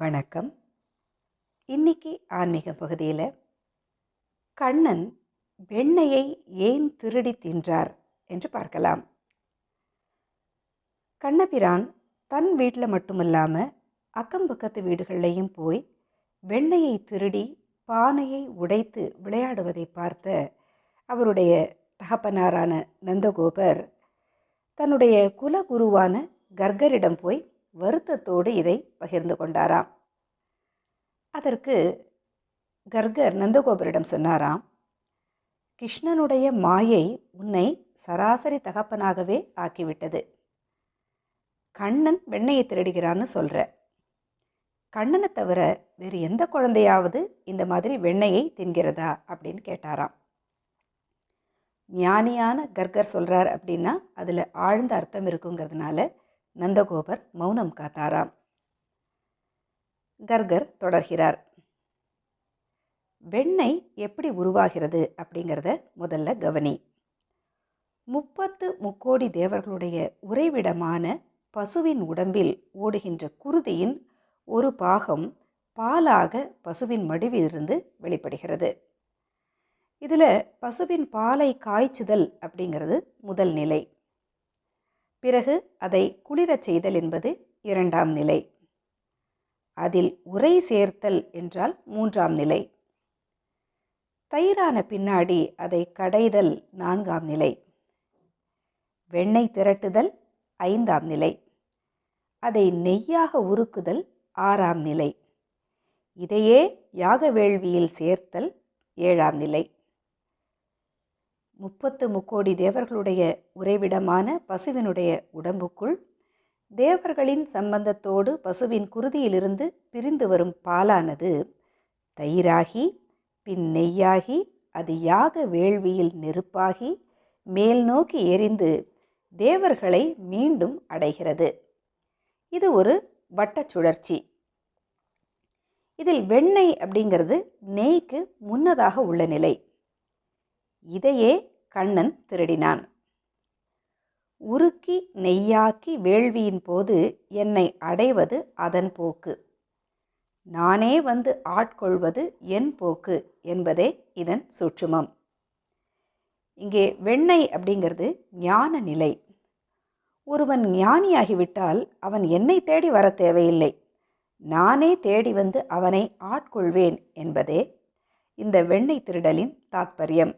வணக்கம். இன்னைக்கு ஆன்மீக பகுதியில் கண்ணன் வெண்ணையை ஏன் திருடி தின்றார் என்று பார்க்கலாம். கண்ணபிரான் தன் வீட்டில் மட்டுமில்லாமல் அக்கம் பக்கத்து வீடுகள்லையும் போய் வெண்ணையை திருடி பானையை உடைத்து விளையாடுவதை பார்த்த அவருடைய தகப்பனாரான நந்தகோபர் தன்னுடைய குலகுருவான கர்கரிடம் போய் வருத்தத்தோடு இதை பகிர்ந்து கொண்டாராம். அதற்கு கர்கர் நந்தகோபரிடம் சொன்னாராம் கிருஷ்ணனுடைய மாயை உன்னை சராசரி தகப்பனாகவே ஆக்கிவிட்டது. கண்ணன் வெண்ணையை திருடுகிறான்னு சொல்கிற கண்ணனை தவிர வேறு எந்த குழந்தையாவது இந்த மாதிரி வெண்ணையை தின்கிறதா? அப்படின்னு கேட்டாராம். ஞானியான கர்கர் சொல்கிறார் அப்படின்னா அதில் ஆழ்ந்த அர்த்தம் இருக்குங்கிறதுனால நந்தகோபர் மௌனம் காத்தாராம். கர்கர் தொடர்கிறார். வெண்ணெய் எப்படி உருவாகிறது? அப்படிங்கிறத முதல்ல கவனி. முப்பத்து முக்கோடி தேவர்களுடைய உறைவிடமான பசுவின் உடம்பில் ஓடுகின்ற குருதியின் ஒரு பாகம் பாலாக பசுவின் மடிவிலிருந்து வெளிப்படுகிறது. இதில் பசுவின் பாலை காய்ச்சுதல் அப்படிங்கிறது முதல் நிலை. பிறகு அதை குளிரச் செய்தல் என்பது இரண்டாம் நிலை. அதில் உரை சேர்த்தல் என்றால் மூன்றாம் நிலை. தயிரான பின்னாடி அதை கடைதல் நான்காம் நிலை. வெண்ணெய் திரட்டுதல் ஐந்தாம் நிலை. அதை நெய்யாக உருக்குதல் ஆறாம் நிலை. இதையே யாக வேள்வியில் சேர்த்தல் ஏழாம் நிலை. முப்பத்து முக்கோடி தேவர்களுடைய உறைவிடமான பசுவினுடைய உடம்புக்குள் தேவர்களின் சம்பந்தத்தோடு பசுவின் குருதியிலிருந்து பிரிந்து வரும் பாலானது தயிராகி பின் நெய்யாகி அது யாக வேள்வியில் நெருப்பாகி மேல் நோக்கி எரிந்து தேவர்களை மீண்டும் அடைகிறது. இது ஒரு வட்டச் சுழற்சி. இதில் வெண்ணெய் அப்படிங்கிறது நெய்க்கு முன்னதாக உள்ள நிலை. இதையே கண்ணன் திருடினான். உருக்கி நெய்யாக்கி வேள்வியின் போது என்னை அடைவது அதன் போக்கு. நானே வந்து ஆட்கொள்வது என் போக்கு என்பதே இதன் சுற்றுமம் இங்கே வெண்ணெய் அப்படிங்கிறது ஞான நிலை. ஒருவன் ஞானியாகிவிட்டால் அவன் என்னை தேடி வர தேவையில்லை. நானே தேடி வந்து அவனை ஆட்கொள்வேன் என்பதே இந்த வெண்ணெய் திருடலின் தாத்பரியம்.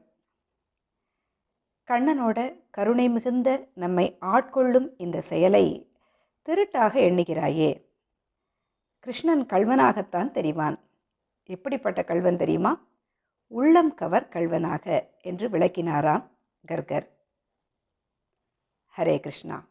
கண்ணனோட கருணை மிகுந்த நம்மை ஆட்கொள்ளும் இந்த செயலை திருட்டாக எண்ணுகிறாயே. கிருஷ்ணன் கல்வனாகத்தான் தெரிவான். எப்படிப்பட்ட கல்வன் தெரியுமா? உள்ளம் கவர் கல்வனாக என்று விளக்கினாராம் கர்கர். ஹரே கிருஷ்ணா.